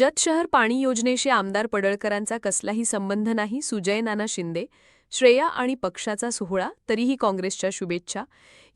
जत शहर पाणी योजनेशी आमदार पडळकरांचा कसलाही संबंध नाही सुजय नाना शिंदे श्रेया आणि पक्षाचा सोहळा तरीही काँग्रेसच्या शुभेच्छा.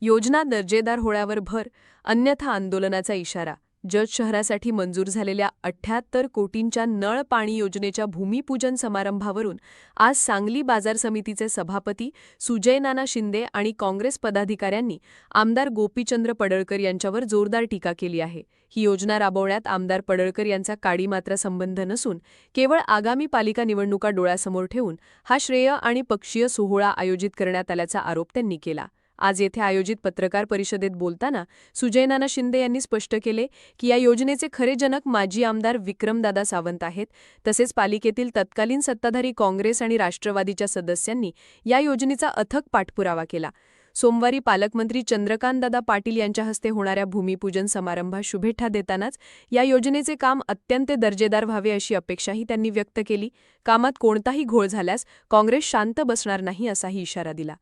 योजना दर्जेदार होळ्यावर भर अन्यथा आंदोलनाचा इशारा. जत शहरासाठी मंजूर झालेल्या अठ्ठ्याहत्तर कोटींच्या नळ पाणी योजनेच्या भूमिपूजन समारंभावरून आज सांगली बाजार समितीचे सभापती सुजय नाना शिंदे आणि काँग्रेस पदाधिकाऱ्यांनी आमदार गोपीचंद्र पडळकर यांच्यावर जोरदार टीका केली आहे. ही योजना राबवण्यात आमदार पडळकर यांचा काडी मात्र संबंध नसून केवळ आगामी पालिका निवडणुका डोळ्यासमोर ठेवून हा श्रेय आणि पक्षीय सोहळा आयोजित करण्यात आल्याचा आरोप त्यांनी केला. आज येथे आयोजित पत्रकार परिषदेत बोलताना सुजय नाना शिंदे यांनी स्पष्ट केले की या योजनेचे खरे जनक माजी आमदार विक्रमदादा सावंत आहेत. तसेच पालिकेतील तत्कालीन सत्ताधारी काँग्रेस आणि राष्ट्रवादीच्या सदस्यांनी या योजनेचा अथक पाठपुरावा केला. सोमवारी पालकमंत्री चंद्रकांतदादा पाटील यांच्या हस्ते होणाऱ्या भूमिपूजन समारंभात शुभेच्छा देतानाच या योजनेचे काम अत्यंत दर्जेदार व्हावे अशी अपेक्षाही त्यांनी व्यक्त केली. कामात कोणताही घोळ झाल्यास काँग्रेस शांत बसणार नाही असाही इशारा दिला.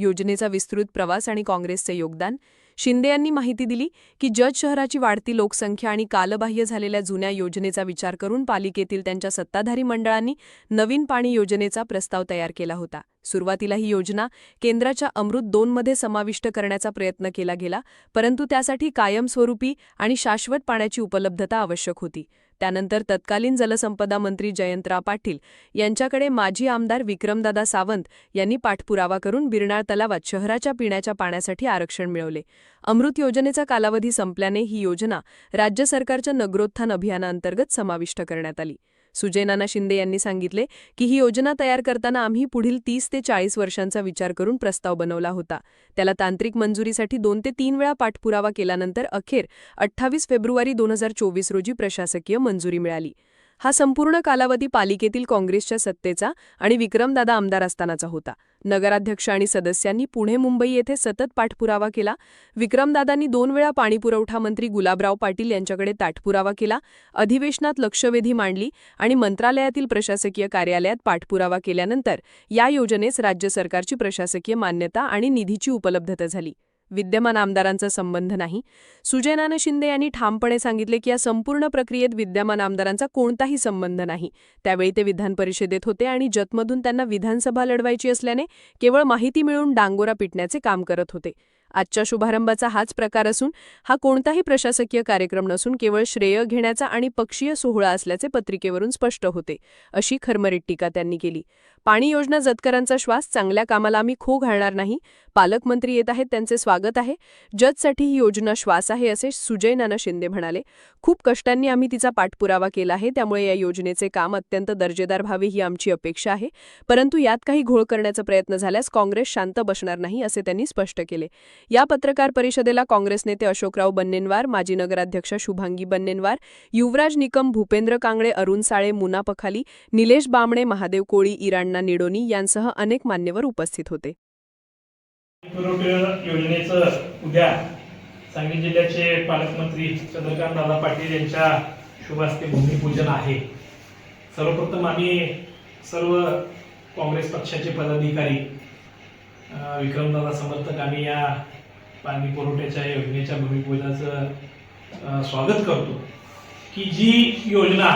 योजनेचा विस्तृत प्रवास आणि काँग्रेसचे योगदान. शिंदे यांनी माहिती दिली की जत शहराची वाढती लोकसंख्या आणि कालबाह्य झालेल्या जुन्या योजनेचा विचार करून पालिकेतील त्यांच्या सत्ताधारी मंडळांनी नवीन पाणी योजनेचा प्रस्ताव तयार केला होता. सुरुवातीला ही योजना केंद्राच्या अमृत दोनमध्ये समाविष्ट करण्याचा प्रयत्न केला गेला परंतु त्यासाठी कायमस्वरूपी आणि शाश्वत पाण्याची उपलब्धता आवश्यक होती. त्यानंतर तत्कालीन जलसंपदा मंत्री जयंतराव पाटील यांच्याकडे माजी आमदार विक्रमदादा सावंत यांनी पाठपुरावा करून बिरणार तलावात शहराच्या पिण्याच्या पाण्यासाठी आरक्षण मिळवले. अमृत योजनेचा कालावधी संपल्याने ही योजना राज्य सरकारच्या नगरोत्थान अभियानाअंतर्गत समाविष्ट करण्यात आली. सुजय नाना शिंदे यांनी सांगितले की ही योजना तयार करताना आम्ही पुढील तीस ते चाळीस वर्षांचा विचार करून प्रस्ताव बनवला होता. त्याला तांत्रिक मंजुरीसाठी दोन ते तीन वेळा पाठपुरावा केल्यानंतर अखेर अठ्ठावीस फेब्रुवारी दोन हजार चोवीस रोजी प्रशासकीय मंजुरी मिळाली. हा संपूर्ण कालावधी पालिकेतील काँग्रेसच्या सत्तेचा आणि विक्रमदादा आमदार असतानाचा होता. नगराध्यक्ष आणि सदस्यांनी पुणे मुंबई येथे सतत पाठपुरावा केला. विक्रमदादांनी दोन वेळा पाणीपुरवठा मंत्री गुलाबराव पाटील यांच्याकडे ताठपुरावा केला. अधिवेशनात लक्षवेधी मांडली आणि मंत्रालयातील प्रशासकीय कार्यालयात पाठपुरावा केल्यानंतर या योजनेस राज्य सरकारची प्रशासकीय मान्यता आणि निधीची उपलब्धता झाली. विद्यमान आमदारांचा संबंध नाही. सुजयनानं शिंदे यांनी ठामपणे सांगितले की या संपूर्ण प्रक्रियेत विद्यमान आमदारांचा कोणताही संबंध नाही. त्यावेळी ते विधान परिषदेत होते आणि जतमधून त्यांना विधानसभा लढवायची असल्याने केवळ माहिती मिळून डांगोरा पिटण्याचे काम करत होते. आजच्या शुभारंभाचा हाच प्रकार असून हा कोणताही प्रशासकीय कार्यक्रम नसून केवळ श्रेय घेण्याचा आणि पक्षीय सोहळा असल्याचे पत्रिकेवरून स्पष्ट होते अशी खरमरीत टीका त्यांनी केली. पाणी योजना जतकरांचा श्वास चांगल्या कामाला आम्ही खो घालणार नाही. पालकमंत्री येत आहेत त्यांचे स्वागत आहे. जजसाठी ही योजना श्वास आहे असे सुजय नाना शिंदे म्हणाले. खूप कष्टांनी आम्ही तिचा पाठपुरावा केला आहे त्यामुळे या योजनेचे काम अत्यंत दर्जेदार व्हावे ही आमची अपेक्षा आहे. परंतु यात काही घोळ करण्याचा प्रयत्न झाल्यास काँग्रेस शांत बसणार नाही असे त्यांनी स्पष्ट केले. या पत्रकार परिषदेला काँग्रेस नेते अशोकराव बन्नेनवार माजी नगराध्यक्ष शुभांगी बन्नेनवार युवराज निकम भूपेंद्र कांगळे अरुण साळे मुना पखाली निलेश बामणे महादेव कोळी इराण अण्णा निडोनी यांसह अनेक मान्यवर उपस्थित होते. योजनेचं उद्या सांगली जिल्ह्याचे पालकमंत्री चंद्रकांत दादा पाटील यांच्या शुभ हस्ते भूमिपूजन आहे. सर्वप्रथम आम्ही सर्व काँग्रेस पक्षाचे पदाधिकारी विक्रमदादा समर्थक आम्ही या पाणी पुरवठ्याच्या योजनेच्या भूमिपूजनाचं स्वागत करतो. की जी योजना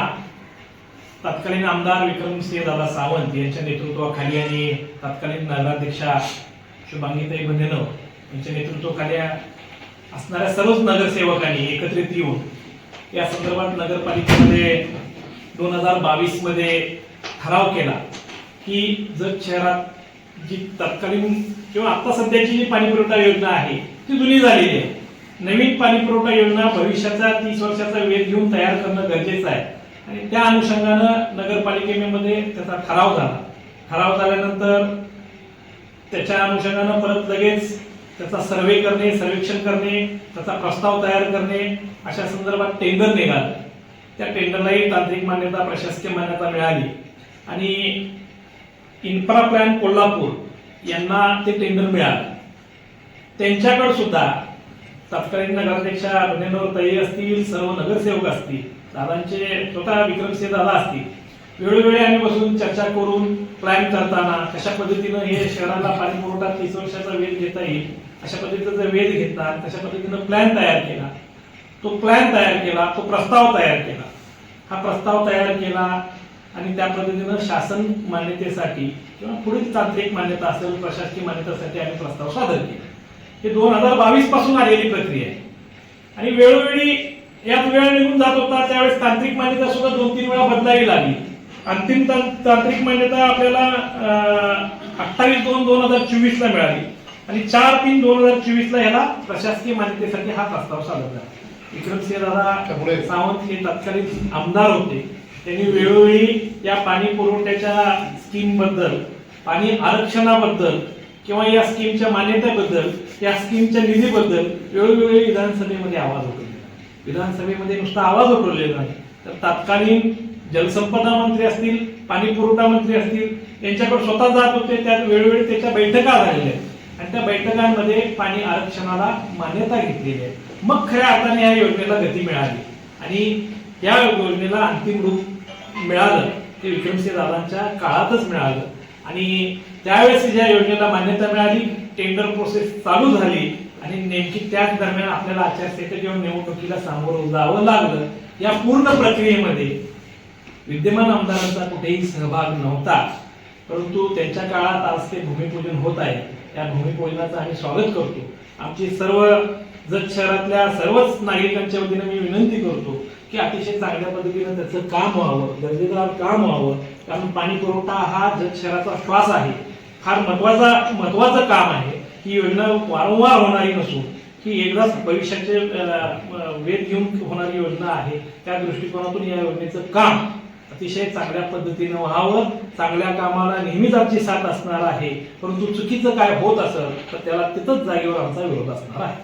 तत्कालीन आमदार विक्रमसिंह दादा सावंत यांच्या नेतृत्वाखाली आणि तत्कालीन नगराध्यक्षा शुभांगीताई बंधेनव यांच्या नेतृत्वाखाली असणाऱ्या सर्वच नगरसेवकांनी एकत्रित येऊन या संदर्भात नगरपालिकेमध्ये दोन हजार बावीसमध्ये ठराव केला की जर शहरात जी तत्कालीन किंवा आता सध्याची जी पाणीपुरवठा योजना आहे ती जुनी झालेली आहे. नवीन पाणीपुरवठा योजना भविष्याचा तीस वर्षाचा वेध घेऊन तयार करणं गरजेचं आहे. आणि त्या अनुषंगानं नगरपालिकेमध्ये त्याचा ठराव झाला. ठराव झाल्यानंतर त्याच्या अनुषंगानं परत लगेच त्याचा सर्वे करणे सर्वेक्षण करणे त्याचा प्रस्ताव तयार करणे अशा संदर्भात टेंडर निघालं. त्या टेंडरलाही तांत्रिक मान्यता प्रशासकीय मान्यता मिळाली. आणि इन्फ्रा प्लॅन कोल्हापूर यांना ते टेंडर मिळालं. त्यांच्याकडे सुद्धा तत्कालीन नगराध्यक्षा बनेनवर ताई असतील सर्व नगरसेवक असतील दादांचे स्वतः विक्रमसिंह दादा असतील. वेळोवेळी आम्ही बसून चर्चा करून प्लॅन करताना कशा पद्धतीनं हे शहराला पाणी पुरवठा तीस वर्षाचा वेध घेता येईल अशा पद्धतीचा वेध घेतला तशा पद्धतीनं प्लॅन तयार केला. तो प्लॅन तयार केला तो प्रस्ताव तयार केला. हा प्रस्ताव तयार केला आणि त्या पद्धतीनं शासन मान्यतेसाठी किंवा पुढील तांत्रिक मान्यता असेल प्रशासकीय मान्यतेसाठी आम्ही प्रस्ताव सादर केला. हे दोन हजार बावीसपासून आलेली प्रक्रिया आहे. आणि वेळोवेळी यात वेळ निघून जात होता त्यावेळेस तांत्रिक मान्यता सुद्धा दोन तीन वेळा बदलावी लागली. अंतिम तांत्रिक मान्यता आपल्याला अठ्ठावीस दोन दोन हजार चोवीस ला मिळाली. आणि चार तीन दोन हजार चोवीस ला याला प्रशासकीय मान्यतेसाठी हा प्रस्ताव सादर झाला विक्रमसिंह दादा सावंत हे तत्कालीन आमदार होते. त्यांनी वेळोवेळी या पाणी पुरवठ्याच्या स्कीमबद्दल पाणी आरक्षणाबद्दल किंवा या स्कीमच्या मान्यतेबद्दल या स्कीमच्या निधीबद्दल वेळोवेळी विधानसभेमध्ये आवाज उठवले विधानसभेमध्ये नुसता आवाज उठवलेला नाही. तर तत्कालीन जलसंपदा मंत्री असतील पाणी पुरवठा मंत्री असतील यांच्याकडे स्वतः जात होते त्यात वेळोवेळी त्याच्या बैठका झालेल्या आहेत. आणि त्या बैठकांमध्ये पाणी आरक्षणाला मान्यता घेतलेली आहे. मग खऱ्या अर्थाने या योजनेला गती मिळाली. आणि या योजनेला अंतिम रूप मिळालं ते विक्रमसिंह दादांच्या काळातच मिळालं. आणि त्यावेळेस ज्या योजनेला मान्यता मिळाली टेंडर प्रोसेस चालू झाली आणि नेमकी त्याच दरम्यान आपल्याला आचारसंहिता किंवा निवडणुकीला सामोरं जावं लागलं या पूर्ण प्रक्रियेमध्ये विद्यमान आमदारांचा कुठेही सहभाग नव्हता. परंतु त्यांच्या काळात आज ते भूमिपूजन होत आहे. या भूमिपूजनाचं आम्ही स्वागत करतो. आमची सर्व जत शहरातल्या सर्वच नागरिकांच्या वतीनं मी विनंती करतो की अतिशय चांगल्या पद्धतीनं त्याचं काम व्हावं दर्जेदार काम व्हावं. कारण पाणी पुरवठा हा जत शहराचा श्वास आहे. फार महत्त्वाचा महत्वाचं काम आहे. ही योजना वारंवार होणारी नसून ही एकदाच भविष्याचे वेध घेऊन होणारी योजना आहे. त्या दृष्टिकोनातून या योजनेचं काम अतिशय चांगल्या पद्धतीनं व्हावं. चांगल्या कामाला नेहमीच आमची साथ असणार आहे. परंतु चुकीचं काय होत असेल तर त्याला तिथंच जागेवर आमचा विरोध असणार आहे.